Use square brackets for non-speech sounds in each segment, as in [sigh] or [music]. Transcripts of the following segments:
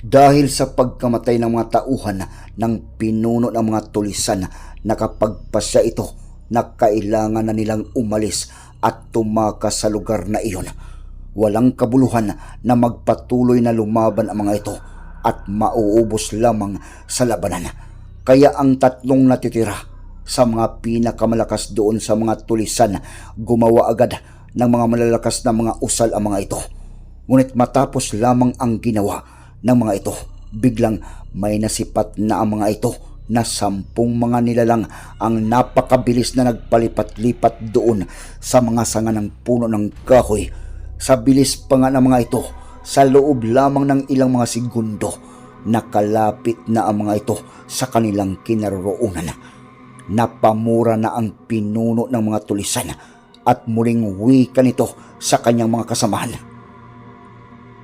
Dahil sa pagkamatay ng mga tauhan ng pinuno ng mga tulisan nakapagpasya ito na kailangan na nilang umalis at tumakas sa lugar na iyon. Walang kabuluhan na magpatuloy na lumaban ang mga ito at mauubos lamang sa labanan. Kaya ang tatlong natitira sa mga pinakamalakas doon sa mga tulisan gumawa agad ng mga malalakas na mga usal ang mga ito. Ngunit matapos lamang ang ginawa ng mga ito, biglang may nasipat na ang mga ito na sampung mga nilalang ang napakabilis na nagpalipat-lipat doon sa mga sanga ng puno ng kahoy. Sa bilis pa nga ng mga ito, sa loob lamang ng ilang mga segundo, nakalapit na ang mga ito sa kanilang kinaroroonan. Napamura na ang pinuno ng mga tulisan at muling wika nito sa kanyang mga kasamahan.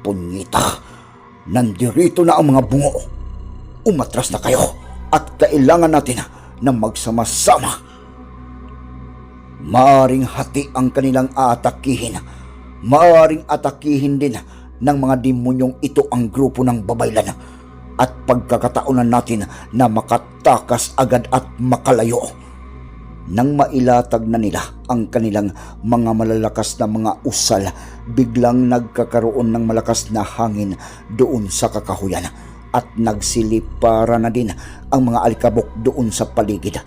Punyita, nandirito na ang mga bungo. Umatras na kayo at kailangan natin na magsama-sama. Maaring hati ang kanilang aatakihin. Maaring atakihin din ng mga demonyong ito ang grupo ng babaylan at pagkakataonan natin na makatakas agad at makalayo. Nang mailatag na nila ang kanilang mga malalakas na mga usal, biglang nagkakaroon ng malakas na hangin doon sa kakahuyan at nagsilipara na din ang mga alikabok doon sa paligid.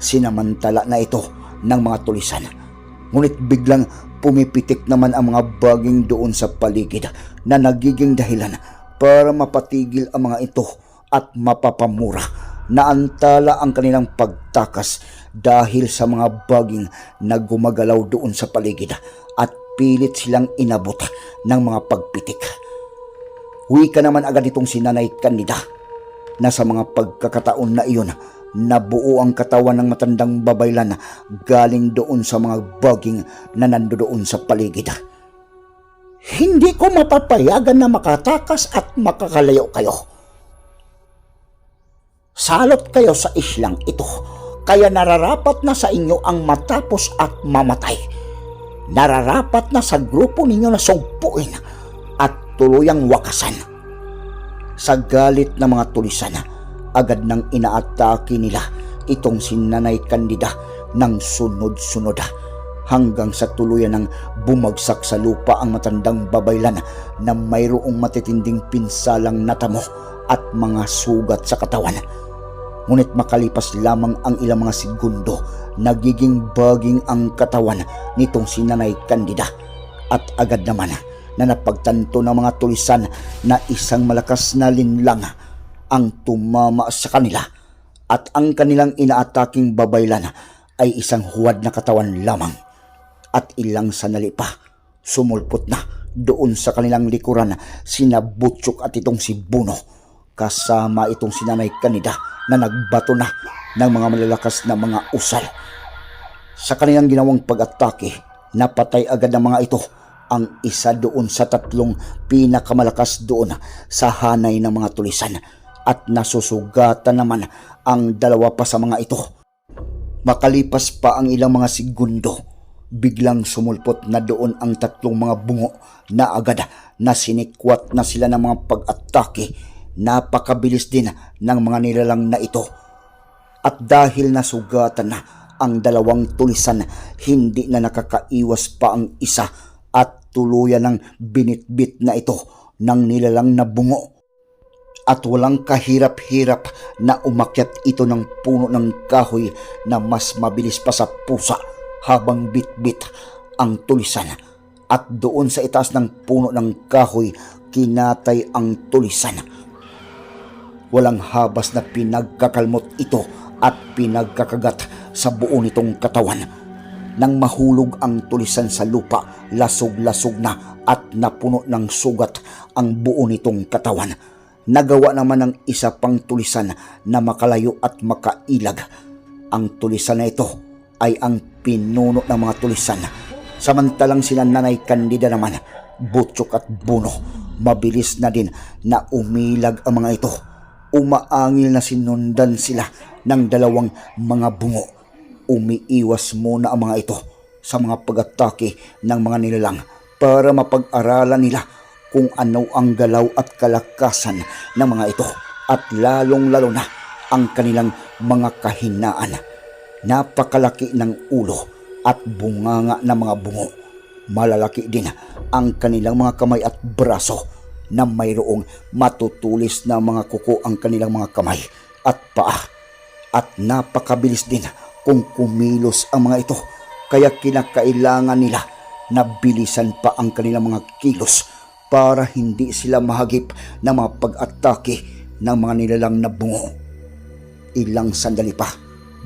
Sinamantala na ito ng mga tulisan. Ngunit biglang pumipitik naman ang mga baging doon sa paligid na nagiging dahilan para mapatigil ang mga ito at mapapamura naantala ang kanilang pagtakas dahil sa mga baging na gumagalaw doon sa paligid at pilit silang inabot ng mga pagpitik. Wika naman agad itong sinanay kandida na sa mga pagkakataon na iyon nabuo ang katawan ng matandang babaylan galing doon sa mga baging na nandoon sa paligid. Hindi ko mapapayagan na makatakas at makakalayo kayo. Salot kayo sa islang ito, kaya nararapat na sa inyo ang matapos at mamatay. Nararapat na sa grupo ninyo na sugpuin at tuluyang wakasan. Sa galit ng mga tulisan, agad nang inaatake nila itong sinanay kandida ng sunod-sunod hanggang sa tuluyan ng bumagsak sa lupa ang matandang babaylan na mayroong matitinding pinsalang natamo at mga sugat sa katawan. Ngunit makalipas lamang ang ilang mga segundo, nagiging baging ang katawan nitong sinanay kandida at agad naman na napagtanto ng mga tulisan na isang malakas na linlang ang tumama sa kanila. At ang kanilang inaataking babaylan ay isang huwad na katawan lamang. At ilang sanali pa sumulpot na doon sa kanilang likuran sina Butchok at itong si Buno kasama itong sinanay kanida na nagbato na ng mga malalakas na mga usal. Sa kanilang ginawang pag-atake, napatay agad ng mga ito ang isa doon sa tatlong pinakamalakas doon sa hanay ng mga tulisan at nasusugatan naman ang dalawa pa sa mga ito. Makalipas pa ang ilang mga segundo, biglang sumulpot na doon ang tatlong mga bungo na agad na sinikwat na sila ng mga pag-atake. Napakabilis din ng mga nilalang na ito. At dahil nasugatan na ang dalawang tulisan, hindi na nakakaiwas pa ang isa at tuluyan ng binitbit na ito ng nilalang na bungo at walang kahirap-hirap na umakyat ito ng puno ng kahoy na mas mabilis pa sa pusa habang bit-bit ang tulisan. At doon sa itaas ng puno ng kahoy, kinatay ang tulisan. Walang habas na pinagkakalmot ito at pinagkakagat sa buo nitong katawan. nang mahulog ang tulisan sa lupa, lasog-lasog na at napuno ng sugat ang buo nitong katawan. Nagawa naman ng isa pang tulisan na makalayo at makailag. Ang tulisan na ito ay ang pinuno ng mga tulisan. Samantalang sila Nanay Candida naman, Butchok at Buno, mabilis na din na umilag ang mga ito. Umaangil na sinundan sila ng dalawang mga bungo umiiwas muna ang mga ito sa mga pag-atake ng mga nilalang para mapag-aralan nila kung ano ang galaw at kalakasan ng mga ito at lalong-lalo na ang kanilang mga kahinaan. Napakalaki ng ulo at bunganga ng mga bungo. Malalaki din ang kanilang mga kamay at braso na mayroong matutulis na mga kuko ang kanilang mga kamay at paa at napakabilis din kung kumilos ang mga ito kaya kinakailangan nila na bilisan pa ang kanilang mga kilos para hindi sila mahagip na mga pag-atake ng mga nilalang na bungo. Ilang sandali pa,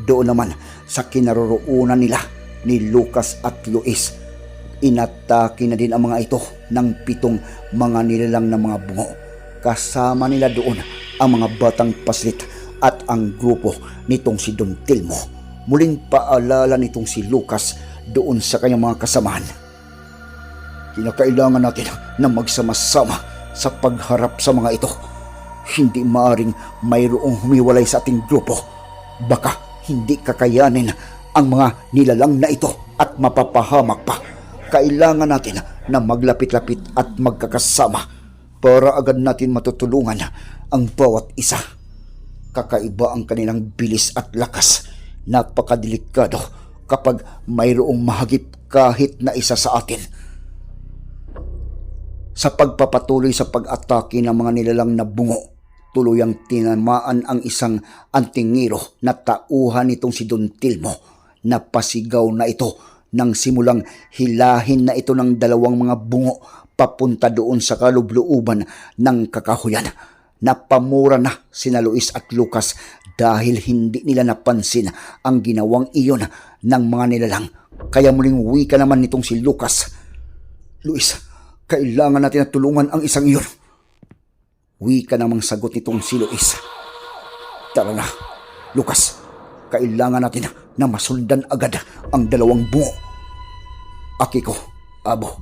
doon naman sa kinaroroonan nila ni Lucas at Luis, inatake na din ang mga ito ng pitong mga nilalang na mga bungo. Kasama nila doon ang mga batang paslit at ang grupo nitong si Don Tilmo muling paalala nitong si Lucas doon sa kanyang mga kasamahan. Kinakailangan natin na magsama-sama sa pagharap sa mga ito. Hindi maaring mayroong humiwalay sa ating grupo. Baka hindi kakayanin ang mga nilalang na ito at mapapahamak pa. Kailangan natin na maglapit-lapit at magkakasama para agad natin matutulungan ang bawat isa. Kakaiba ang kanilang bilis at lakas napakadelikado kapag mayroong mahagip kahit na isa sa atin. Sa pagpapatuloy sa pag-atake ng mga nilalang na bungo, tuluyang tinamaan ang isang antingiro na tauhan nitong si Don Tilmo na pasigaw na ito nang simulang hilahin na ito ng dalawang mga bungo papunta doon sa kalubluuban ng kakahuyan. Napamura na sina Luis at Lucas dahil hindi nila napansin ang ginawang iyon ng mga nilalang. Kaya muling wika naman nitong si Lucas. Luis, kailangan natin na tulungan ang isang iyon. Wika namang sagot nitong si Luis. Tara na, Lucas. Kailangan natin na masundan agad ang dalawang bungo. Akiko, Abo,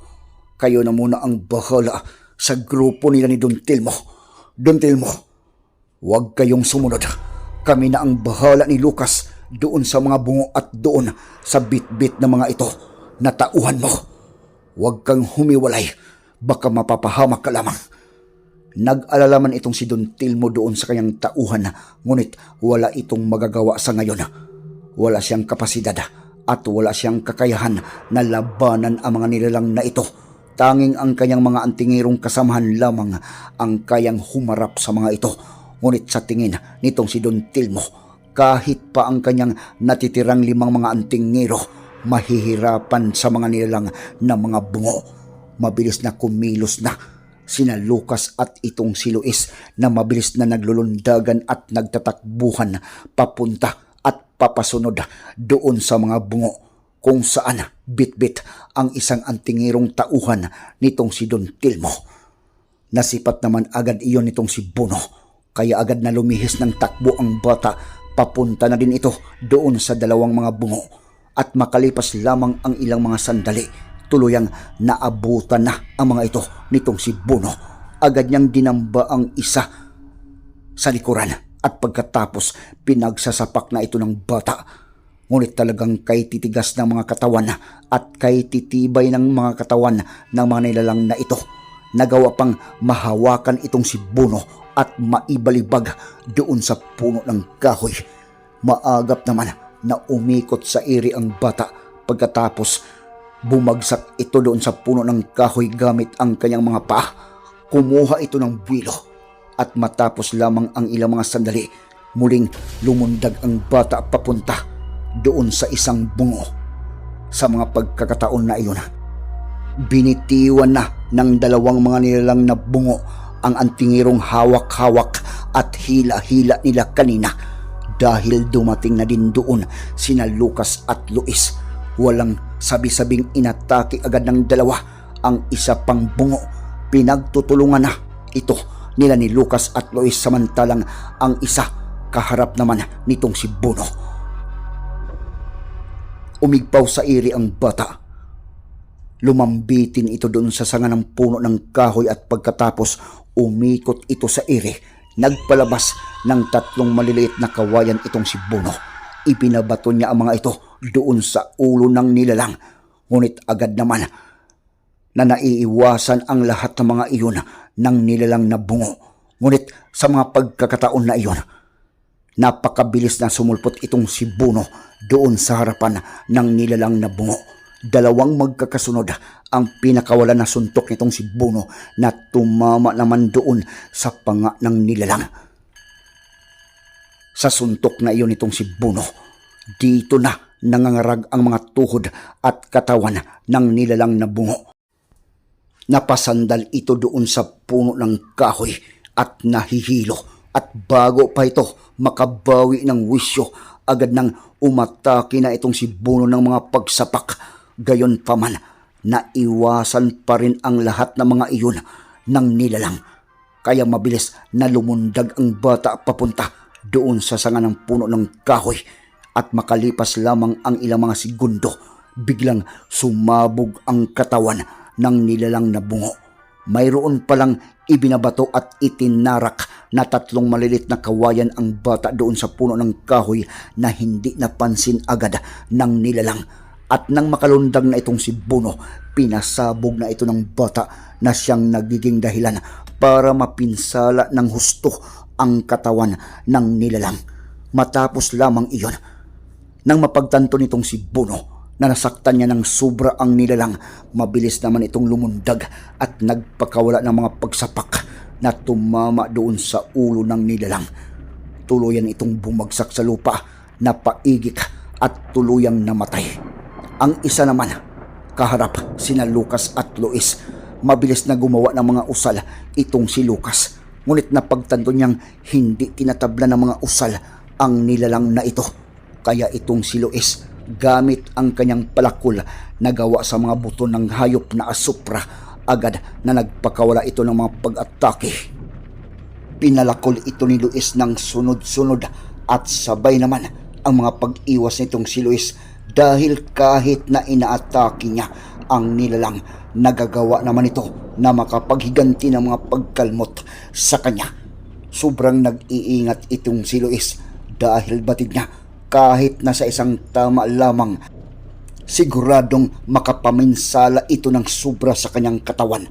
kayo na muna ang bahala sa grupo nila ni Don Tilmo. Don huwag kayong sumunod. Kami na ang bahala ni Lucas doon sa mga bungo at doon sa bit-bit na mga ito na tauhan mo. Huwag kang humiwalay, baka mapapahamak ka lamang. Nag-alala man itong si Don Tilmo doon sa kanyang tauhan, ngunit wala itong magagawa sa ngayon. Wala siyang kapasidad at wala siyang kakayahan na labanan ang mga nilalang na ito. Tanging ang kanyang mga antingirong kasamahan lamang ang kayang humarap sa mga ito. Ngunit sa tingin nitong si Don Tilmo, kahit pa ang kanyang natitirang limang mga antingero, mahihirapan sa mga nilalang na mga bungo. Mabilis na kumilos na sina Lucas at itong si Luis na mabilis na naglulundagan at nagtatakbuhan papunta papasunod doon sa mga bungo kung saan bitbit ang isang antingirong tauhan nitong si Don Tilmo. Nasipat naman agad iyon nitong si Bono kaya agad na lumihis ng takbo ang bata papunta na din ito doon sa dalawang mga bungo at makalipas lamang ang ilang mga sandali tuluyang naabutan na ang mga ito nitong si Bono. Agad niyang dinamba ang isa sa likuran at pagkatapos pinagsasapak na ito ng bata. Ngunit talagang kay titigas ng mga katawan at kay titibay ng mga katawan ng mga nilalang na ito. Nagawa pang mahawakan itong si Bono at maibalibag doon sa puno ng kahoy. Maagap naman na umikot sa iri ang bata pagkatapos Bumagsak ito doon sa puno ng kahoy gamit ang kanyang mga paa. Kumuha ito ng buwilo at matapos lamang ang ilang mga sandali, muling lumundag ang bata papunta doon sa isang bungo. Sa mga pagkakataon na iyon, binitiwan na ng dalawang mga nilalang na bungo ang antingirong hawak-hawak at hila-hila nila kanina dahil dumating na din doon sina Lucas at Luis Walang sabi-sabing inatake agad ng dalawa ang isa pang bungo. Pinagtutulungan na ito nila ni Lucas at Lois samantalang ang isa kaharap naman nitong si Bono. Umigpaw sa iri ang bata. Lumambitin ito doon sa sanga ng puno ng kahoy at pagkatapos umikot ito sa iri. Nagpalabas ng tatlong maliliit na kawayan itong si Bono. Ipinabato niya ang mga ito doon sa ulo ng nilalang. Ngunit agad naman na naiiwasan ang lahat ng mga iyon ng nilalang na bungo. Ngunit sa mga pagkakataon na iyon, napakabilis na sumulpot itong si Buno doon sa harapan ng nilalang na bungo. Dalawang magkakasunod ang pinakawala na suntok nitong si Buno na tumama naman doon sa panga ng nilalang. Sa suntok na iyon nitong si Buno, dito na nangangarag ang mga tuhod at katawan ng nilalang na bungo. Napasandal ito doon sa puno ng kahoy at nahihilo at bago pa ito makabawi ng wisyo agad nang umatake na itong si Buno ng mga pagsapak. Gayon pa man, naiwasan pa rin ang lahat ng mga iyon ng nilalang. Kaya mabilis na lumundag ang bata papunta doon sa sanga ng puno ng kahoy at makalipas lamang ang ilang mga segundo, biglang sumabog ang katawan ng nilalang na bungo. Mayroon palang ibinabato at itinarak na tatlong malilit na kawayan ang bata doon sa puno ng kahoy na hindi napansin agad ng nilalang. At nang makalundag na itong si Buno, pinasabog na ito ng bata na siyang nagiging dahilan para mapinsala ng husto ang katawan ng nilalang. Matapos lamang iyon, nang mapagtanto nitong si Buno na nasaktan niya ng sobra ang nilalang, mabilis naman itong lumundag at nagpakawala ng mga pagsapak na tumama doon sa ulo ng nilalang. Tuluyan itong bumagsak sa lupa, napaigik at tuluyang namatay. Ang isa naman, kaharap sina Lucas at Luis. Mabilis na gumawa ng mga usal itong si Lucas. Ngunit napagtanto niyang hindi tinatabla ng mga usal ang nilalang na ito. Kaya itong si Luis, gamit ang kanyang palakol na gawa sa mga buto ng hayop na asupra, agad na nagpakawala ito ng mga pag-atake. Pinalakol ito ni Luis ng sunod-sunod at sabay naman ang mga pag-iwas nitong si Luis dahil kahit na inaatake niya ang nilalang, nagagawa naman ito na makapaghiganti ng mga pagkalmot sa kanya. Sobrang nag-iingat itong si Luis dahil batid niya kahit na sa isang tama lamang siguradong makapaminsala ito ng sobra sa kanyang katawan.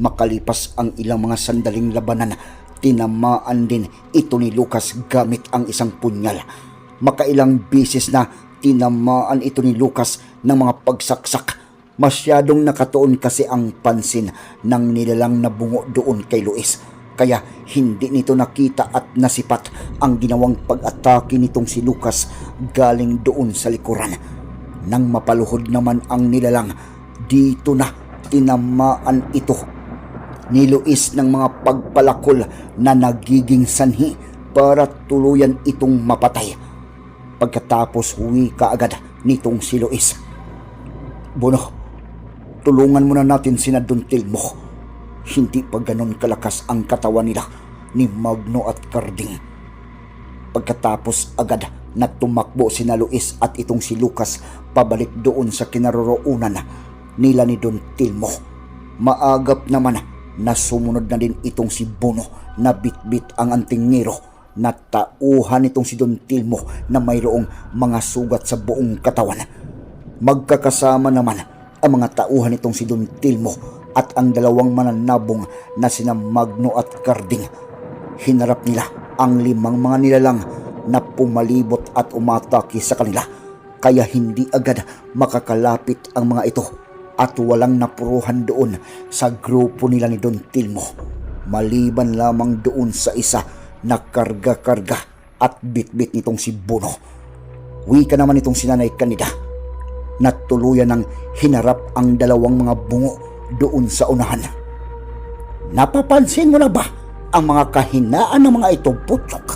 Makalipas ang ilang mga sandaling labanan, tinamaan din ito ni Lucas gamit ang isang punyal. Makailang bisis na tinamaan ito ni Lucas ng mga pagsaksak. Masyadong nakatuon kasi ang pansin ng nilalang na bungo doon kay Luis. Kaya hindi nito nakita at nasipat ang ginawang pag-atake nitong si Lucas galing doon sa likuran. Nang mapaluhod naman ang nilalang, dito na tinamaan ito ni Luis ng mga pagpalakol na nagiging sanhi para tuluyan itong mapatay. Pagkatapos huwi ka agad nitong si Luis. Bono, tulungan muna natin si Naduntil mo. Hindi pa ganon kalakas ang katawan nila ni Magno at Carding. Pagkatapos agad na tumakbo si na Luis at itong si Lucas pabalik doon sa kinaroroonan nila ni Don Tilmo. Maagap naman na sumunod na din itong si Bono na bitbit ang antingero na tauhan itong si Don Tilmo na mayroong mga sugat sa buong katawan. Magkakasama naman ang mga tauhan itong si Don Tilmo at ang dalawang mananabong na sina Magno at Carding. Hinarap nila ang limang mga nilalang na pumalibot at umatake sa kanila kaya hindi agad makakalapit ang mga ito at walang napuruhan doon sa grupo nila ni Don Tilmo. Maliban lamang doon sa isa na karga-karga at bitbit nitong si Bono. Wika naman itong sinanay kanida na tuluyan ng hinarap ang dalawang mga bungo doon sa unahan. Napapansin mo na ba ang mga kahinaan ng mga ito, Putsok?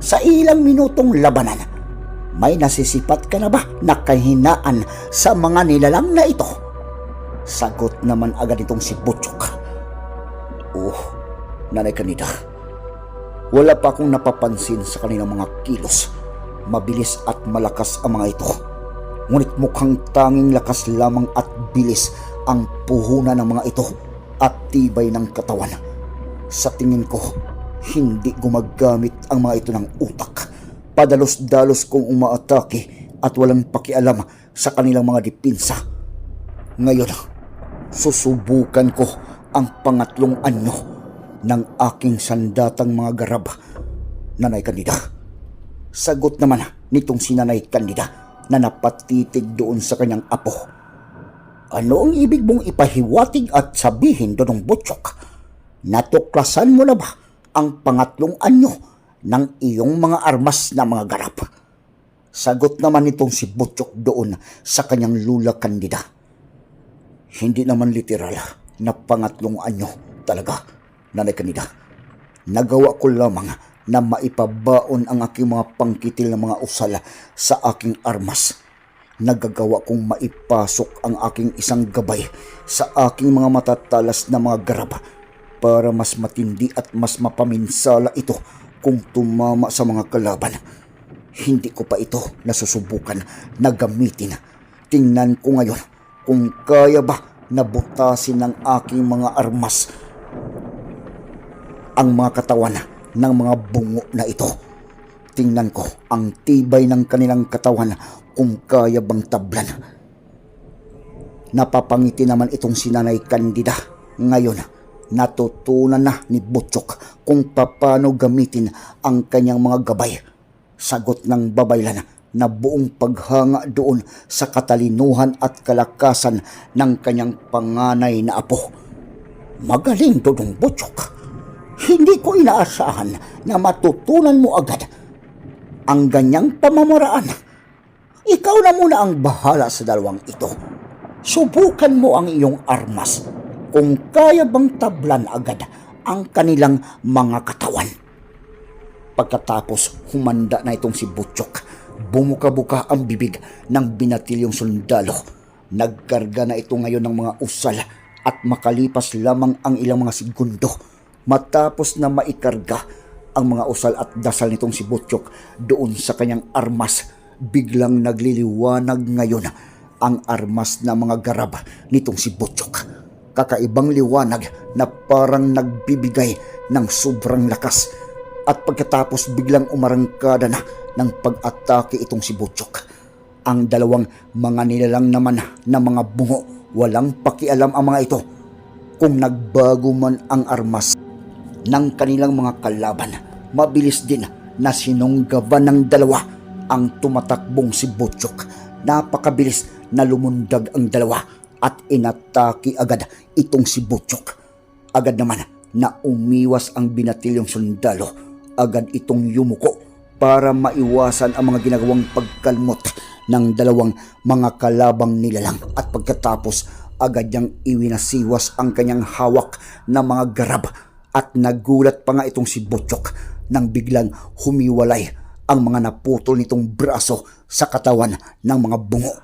Sa ilang minutong labanan, May nasisipat ka na ba na kahinaan sa mga nilalang na ito? Sagot naman agad itong si Butchok. Oh, Nanay Kanida, wala pa akong napapansin sa kanilang mga kilos. Mabilis at malakas ang mga ito. Ngunit mukhang tanging lakas lamang at bilis ang puhunan ng mga ito at tibay ng katawan. Sa tingin ko, hindi gumagamit ang mga ito ng utak. Padalos-dalos kong umaatake at walang pakialam sa kanilang mga dipinsa. Ngayon, susubukan ko ang pangatlong anyo ng aking sandatang mga garab. Nanay Kandida. Sagot naman nitong si Nanay Kandida na napatitig doon sa kanyang apo. Ano ang ibig mong ipahiwatig at sabihin doon Butchok? Natuklasan mo na ba ang pangatlong anyo ng iyong mga armas na mga garap? Sagot naman nitong si Butchok doon sa kanyang lula kandida. Hindi naman literal na pangatlong anyo talaga, nanay kanida. Nagawa ko lamang na maipabaon ang aking mga pangkitil ng mga usal sa aking armas. Nagagawa kong maipasok ang aking isang gabay sa aking mga matatalas na mga garab para mas matindi at mas mapaminsala ito kung tumama sa mga kalaban. Hindi ko pa ito nasusubukan na gamitin. Tingnan ko ngayon kung kaya ba nabutasin ng aking mga armas ang mga katawan ng mga bungo na ito. Tingnan ko ang tibay ng kanilang katawan kung kaya bang tablan. Napapangiti naman itong sinanay kandida. Ngayon, natutunan na ni Butchok kung paano gamitin ang kanyang mga gabay. Sagot ng babaylan na buong paghanga doon sa katalinuhan at kalakasan ng kanyang panganay na apo. Magaling Dodong Butchok. Hindi ko inaasahan na matutunan mo agad ang ganyang pamamaraan. Ikaw na muna ang bahala sa dalawang ito. Subukan mo ang iyong armas kung kaya bang tablan agad ang kanilang mga katawan. Pagkatapos humanda na itong si Butchok, bumuka-buka ang bibig ng binatilyong sundalo. Nagkarga na ito ngayon ng mga usal at makalipas lamang ang ilang mga segundo matapos na maikarga ang mga usal at dasal nitong si Butchok doon sa kanyang armas. Biglang nagliliwanag ngayon ang armas na mga garab nitong si Butchok. Kakaibang liwanag na parang nagbibigay ng sobrang lakas at pagkatapos biglang umarangkada na ng pag-atake itong si Butchok. Ang dalawang mga nilalang naman na mga bungo, walang pakialam ang mga ito kung nagbago man ang armas ng kanilang mga kalaban. Mabilis din na sinunggaban ng dalawa ang tumatakbong si Butchok. Napakabilis na lumundag ang dalawa at inatake agad itong si Butchok. Agad naman na umiwas ang binatilyong sundalo. Agad itong yumuko para maiwasan ang mga ginagawang pagkalmot ng dalawang mga kalabang nilalang at pagkatapos agad niyang iwinasiwas ang kanyang hawak na mga garab at nagulat pa nga itong si Butchok nang biglang humiwalay ang mga naputol nitong braso sa katawan ng mga bungo.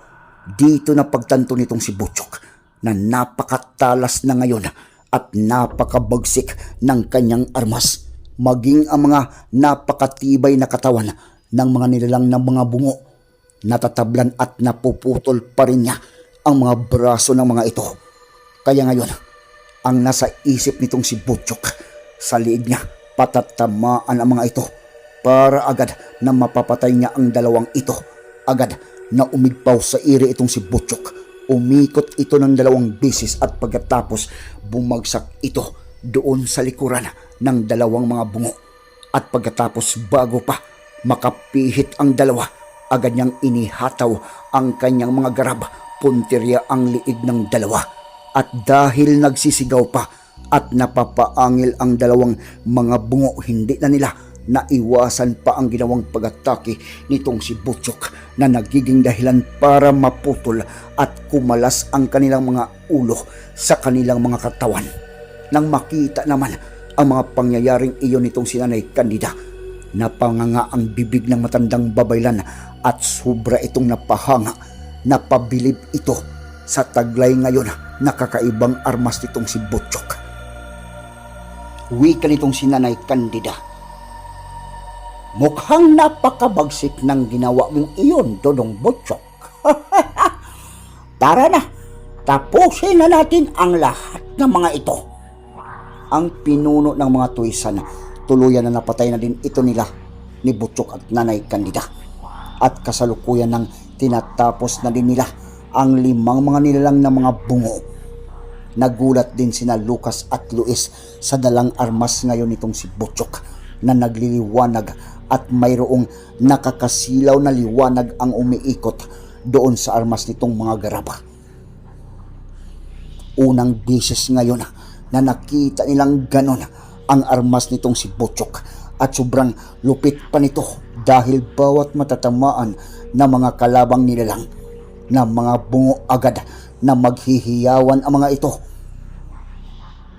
Dito na pagtanto nitong si Butchok na napakatalas na ngayon at napakabagsik ng kanyang armas. Maging ang mga napakatibay na katawan ng mga nilalang ng mga bungo. Natatablan at napuputol pa rin niya ang mga braso ng mga ito. Kaya ngayon, ang nasa isip nitong si Butchok. Sa liig niya, patatamaan ang mga ito para agad na mapapatay niya ang dalawang ito. Agad na umigpaw sa iri itong si Butchok. Umikot ito ng dalawang bisis at pagkatapos bumagsak ito doon sa likuran ng dalawang mga bungo. At pagkatapos bago pa makapihit ang dalawa, agad niyang inihataw ang kanyang mga garab, puntirya ang liig ng dalawa at dahil nagsisigaw pa at napapaangil ang dalawang mga bungo, hindi na nila naiwasan pa ang ginawang pag-atake nitong si Butchok na nagiging dahilan para maputol at kumalas ang kanilang mga ulo sa kanilang mga katawan. Nang makita naman ang mga pangyayaring iyon nitong sinanay kandida, Napanganga ang bibig ng matandang babaylan at sobra itong napahanga. Napabilib ito sa taglay ngayon na kakaibang armas nitong si Butchok. Wika nitong si Nanay Candida. Mukhang napakabagsik ng ginawa mong iyon, Dodong Butchok. [laughs] Tara na, tapusin na natin ang lahat ng mga ito. Ang pinuno ng mga tuwisan, tuluyan na napatay na din ito nila ni Butchok at Nanay Candida. At kasalukuyan ng tinatapos na din nila ang limang mga nilalang na mga bungo. Nagulat din sina Lucas at Luis sa dalang armas ngayon nitong si Butchok na nagliliwanag at mayroong nakakasilaw na liwanag ang umiikot doon sa armas nitong mga garaba. Unang beses ngayon na nakita nilang ganon ang armas nitong si Butchok at sobrang lupit pa nito dahil bawat matatamaan na mga kalabang nilalang na mga bungo agad na maghihiyawan ang mga ito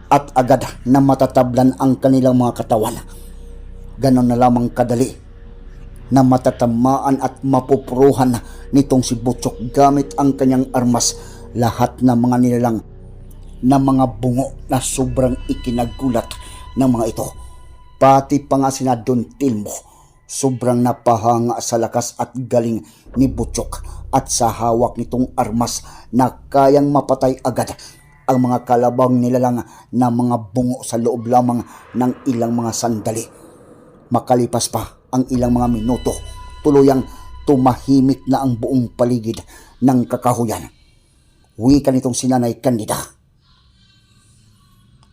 at agad na matatablan ang kanilang mga katawan. Ganon na lamang kadali na matatamaan at mapupruhan nitong si Butchok gamit ang kanyang armas lahat ng mga nilalang na mga bungo na sobrang ikinagulat ng mga ito. Pati pa nga sina Don Tilmo, sobrang napahanga sa lakas at galing ni Butchok at sa hawak nitong armas na kayang mapatay agad ang mga kalabang nilalang na mga bungo sa loob lamang ng ilang mga sandali. Makalipas pa ang ilang mga minuto, tuluyang tumahimik na ang buong paligid ng kakahuyan. Wika nitong sinanay kandida.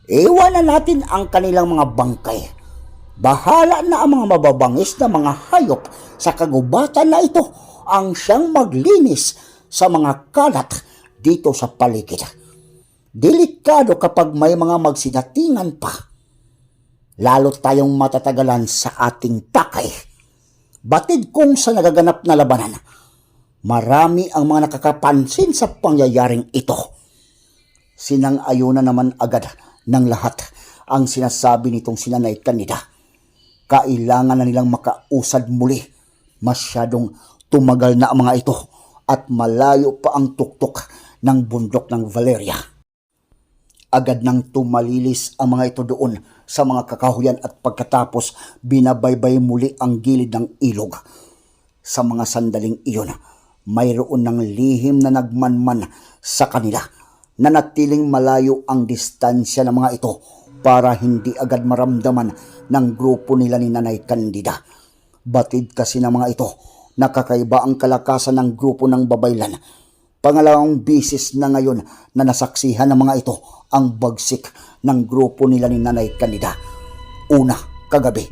Iwanan natin ang kanilang mga bangkay. Bahala na ang mga mababangis na mga hayop sa kagubatan na ito ang siyang maglinis sa mga kalat dito sa paligid. Delikado kapag may mga magsinatingan pa. Lalo tayong matatagalan sa ating pakay. Batid kong sa nagaganap na labanan, marami ang mga nakakapansin sa pangyayaring ito. Sinang-ayuna naman agad ng lahat ang sinasabi nitong sinanay kanida. Kailangan na nilang makausad muli. Masyadong tumagal na ang mga ito at malayo pa ang tuktok ng bundok ng Valeria. Agad nang tumalilis ang mga ito doon sa mga kakahuyan at pagkatapos binabaybay muli ang gilid ng ilog. Sa mga sandaling iyon, mayroon ng lihim na nagmanman sa kanila nanatiling malayo ang distansya ng mga ito para hindi agad maramdaman ng grupo nila ni Nanay Candida. Batid kasi ng mga ito, nakakaiba ang kalakasan ng grupo ng babaylan. Pangalawang bisis na ngayon na nasaksihan ng mga ito ang bagsik ng grupo nila ni Nanay Candida. Una, kagabi,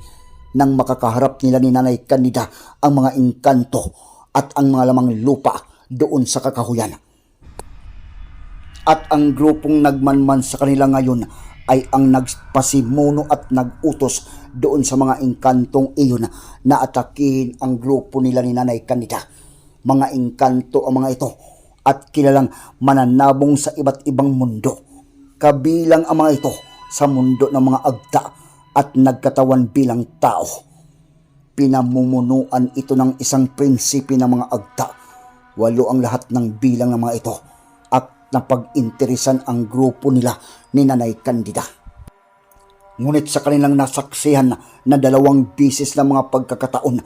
nang makakaharap nila ni Nanay Candida ang mga engkanto at ang mga lamang lupa doon sa kakahuyan at ang grupong nagmanman sa kanila ngayon ay ang nagpasimuno at nagutos doon sa mga engkantong iyon na atakihin ang grupo nila ni Nanay Kanita. Mga engkanto ang mga ito at kilalang mananabong sa iba't ibang mundo. Kabilang ang mga ito sa mundo ng mga agta at nagkatawan bilang tao. Pinamumunuan ito ng isang prinsipi ng mga agta. Walo ang lahat ng bilang ng mga ito na pag-interesan ang grupo nila ni Nanay Candida. Ngunit sa kanilang nasaksihan na dalawang bisis na mga pagkakataon,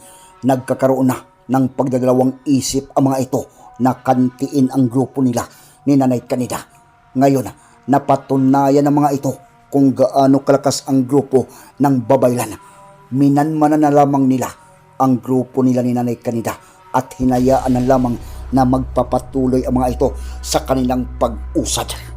nagkakaroon na ng pagdadalawang isip ang mga ito na kantiin ang grupo nila ni Nanay Candida. Ngayon, napatunayan ng mga ito kung gaano kalakas ang grupo ng babaylan. Minanmanan na lamang nila ang grupo nila ni Nanay Candida at hinayaan na lamang na magpapatuloy ang mga ito sa kanilang pag-usad.